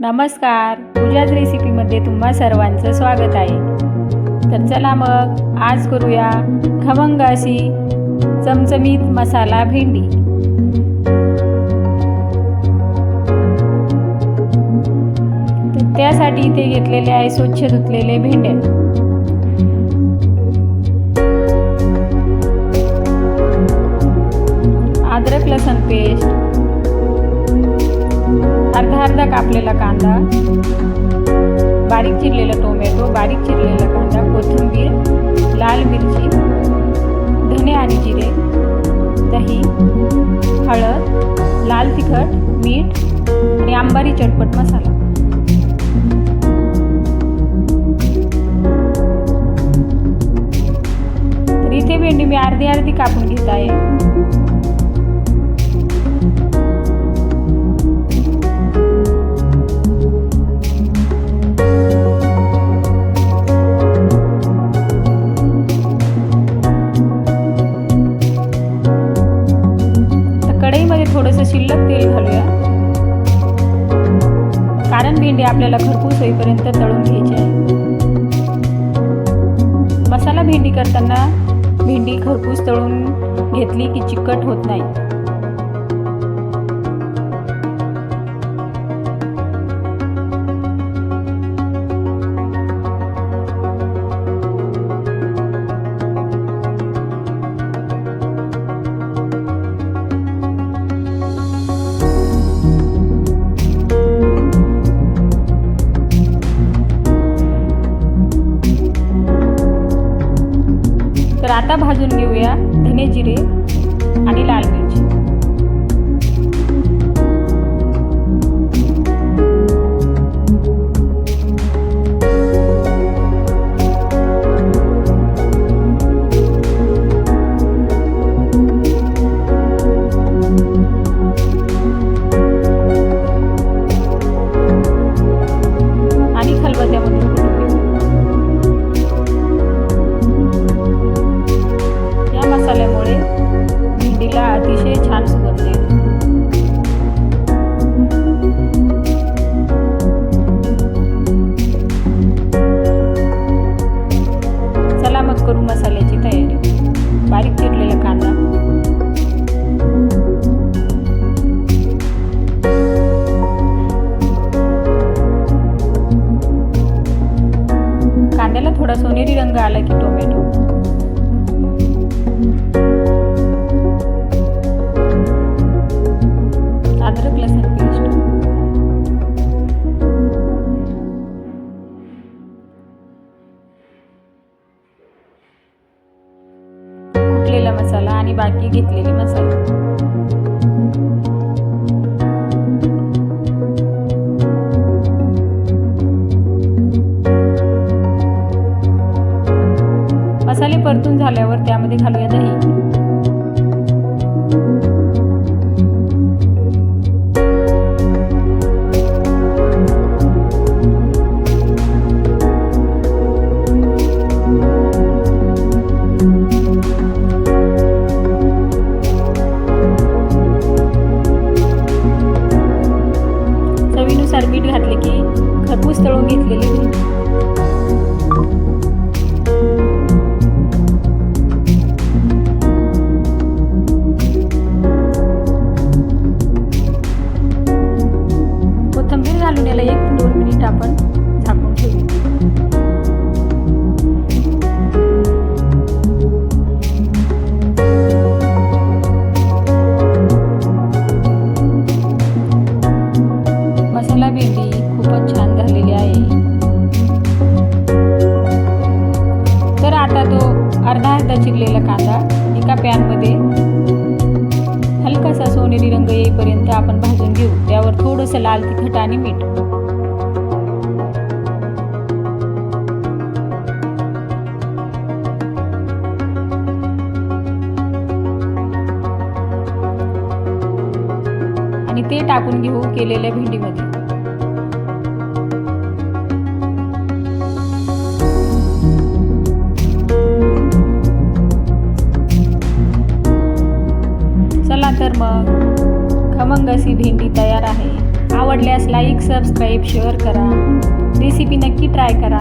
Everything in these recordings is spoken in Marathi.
नमस्कार. पूजाच रेसिपीमध्ये तुम्हा सर्वांचं स्वागत आहे. तर चला मग आज करूया खमंग अशी चमचमीत मसाला भेंडी. तर त्यासाठी इथे घेतलेले आहे स्वच्छ धुतलेले भेंड्या अद्रक लसण पेस्ट अर्धा अर्धा कापलेला कांदा बारीक चिरलेला टोमॅटो बारीक चिरलेला कांदा कोथिंबीर लाल मिरची धने आणि जिरे दही हळद लाल तिखट मीठ आणि आंबारी चटपट मसाला. तर इथे भेंडी मी अर्धी अर्धी कापून घेत आहे. थोडंसं शिल्लक तेल घालूया. कारण भेंडी आपल्याला भरपूर होईपर्यंत तळून घ्यायची आहे. मसाला भेंडी करताना भेंडी खरपूस तळून घेतली की चिकट होत नाही. आता भाजून घेऊया धने जिरे आणि लाल मिरची. चला करू मसाल्याची तयारी. बारीक चिरलेला कांदा. कांद्याला थोडा सोनेरी रंग आला की टोमॅटो. कुटलेला मसाला आणि बाकी घेतलेले मसाले. मसाले परतून झाल्यावर त्यामध्ये घालूया दही. खरपूस घेतलेली होती. कोथंबीर घालून याला एक दोन मिनिट आपण आता तो अर्धा अर्धा चिरलेला कांदा एका पॅनमध्ये हलकासा सोनेरी रंग येईपर्यंत आपण भाजून घेऊ. त्यावर थोडंसं लाल तिखट आणि मीठ. आणि ते टाकून घेऊ केलेल्या भेंडीमध्ये. मस्त अशी भेंडी तयार आहे. आवडल्यास लाईक सबस्क्राईब शेअर करा. रेसिपी नक्की ट्राय करा.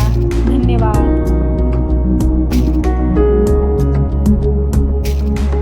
धन्यवाद.